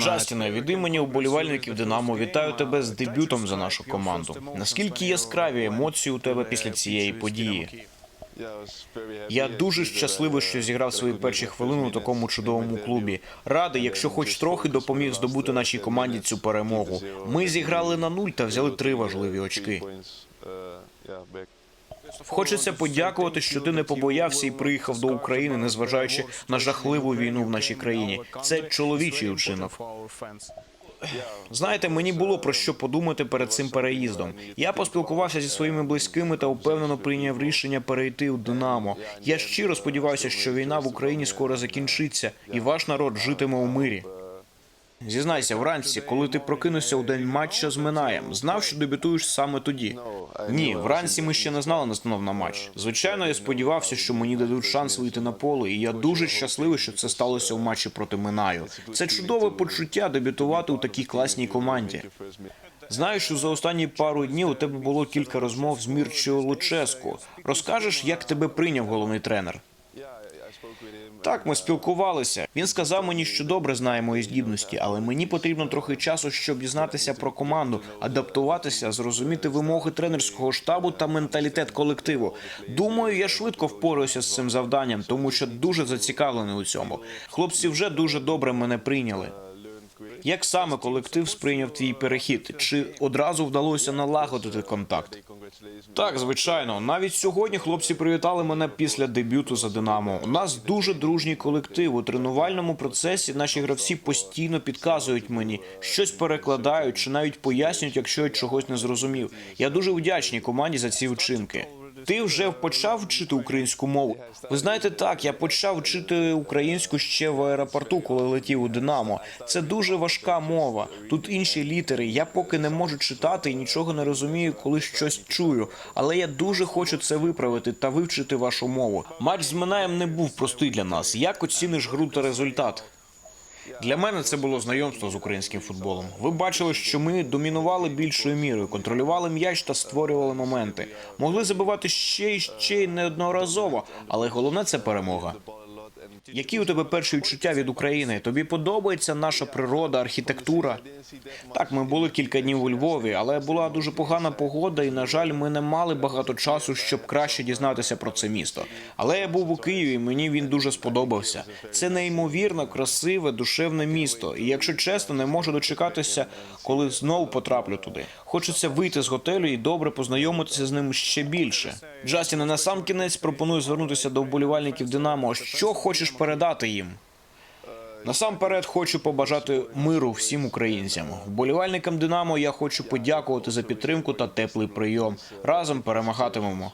Джастіне, від імені уболівальників Динамо вітаю тебе з дебютом за нашу команду. Наскільки яскраві емоції у тебе після цієї події? Я дуже щасливий, що зіграв свої перші хвилини у такому чудовому клубі. Радий, якщо хоч трохи допоміг здобути нашій команді цю перемогу. Ми зіграли на нуль та взяли три важливі очки. Хочеться подякувати, що ти не побоявся і приїхав до України, незважаючи на жахливу війну в нашій країні. Це чоловічий вчинок. Знаєте, мені було про що подумати перед цим переїздом. Я поспілкувався зі своїми близькими та впевнено прийняв рішення перейти у Динамо. Я щиро сподіваюся, що війна в Україні скоро закінчиться, і ваш народ житиме у мирі. Зізнайся, вранці, коли ти прокинувся у день матча з Минаєм, знав, що дебютуєш саме тоді. Ні, вранці ми ще не знали настанов на матч. Звичайно, я сподівався, що мені дадуть шанс вийти на поле, і я дуже щасливий, що це сталося у матчі проти Минаю. Це чудове почуття дебютувати у такій класній команді. Знаю, що за останні пару днів у тебе було кілька розмов з Мірчою Луческу. Розкажеш, як тебе прийняв головний тренер? Так, ми спілкувалися. Він сказав мені, що добре знає мої здібності, але мені потрібно трохи часу, щоб дізнатися про команду, адаптуватися, зрозуміти вимоги тренерського штабу та менталітет колективу. Думаю, я швидко впораюся з цим завданням, тому що дуже зацікавлений у цьому. Хлопці вже дуже добре мене прийняли. Як саме колектив сприйняв твій перехід? Чи одразу вдалося налагодити контакт? Так, звичайно. Навіть сьогодні хлопці привітали мене після дебюту за Динамо. У нас дуже дружній колектив. У тренувальному процесі наші гравці постійно підказують мені, щось перекладають чи навіть пояснюють, якщо я чогось не зрозумів. Я дуже вдячний команді за ці вчинки. Ти вже почав вчити українську мову? Ви знаєте, так я почав вчити українську ще в аеропорту, коли летів у Динамо. Це дуже важка мова. Тут інші літери. Я поки не можу читати і нічого не розумію, коли щось чую. Але я дуже хочу це виправити та вивчити вашу мову. Матч з Минаєм не був простий для нас. Як оціниш гру та результат? Для мене це було знайомство з українським футболом. Ви бачили, що ми домінували більшою мірою, контролювали м'яч та створювали моменти. Могли забивати ще і ще й неодноразово, але головне це перемога. Які у тебе перші відчуття від України? Тобі подобається наша природа, архітектура? Так, ми були кілька днів у Львові, але була дуже погана погода, і на жаль, ми не мали багато часу, щоб краще дізнатися про це місто. Але я був у Києві, і мені він дуже сподобався. Це неймовірно красиве, душевне місто. І якщо чесно, не можу дочекатися, коли знову потраплю туди. Хочеться вийти з готелю і добре познайомитися з ним ще більше. Джастіне, на сам кінець пропоную звернутися до вболівальників Динамо. Що хочеш передати їм? Насамперед хочу побажати миру всім українцям. Вболівальникам Динамо я хочу подякувати за підтримку та теплий прийом. Разом перемагатимемо.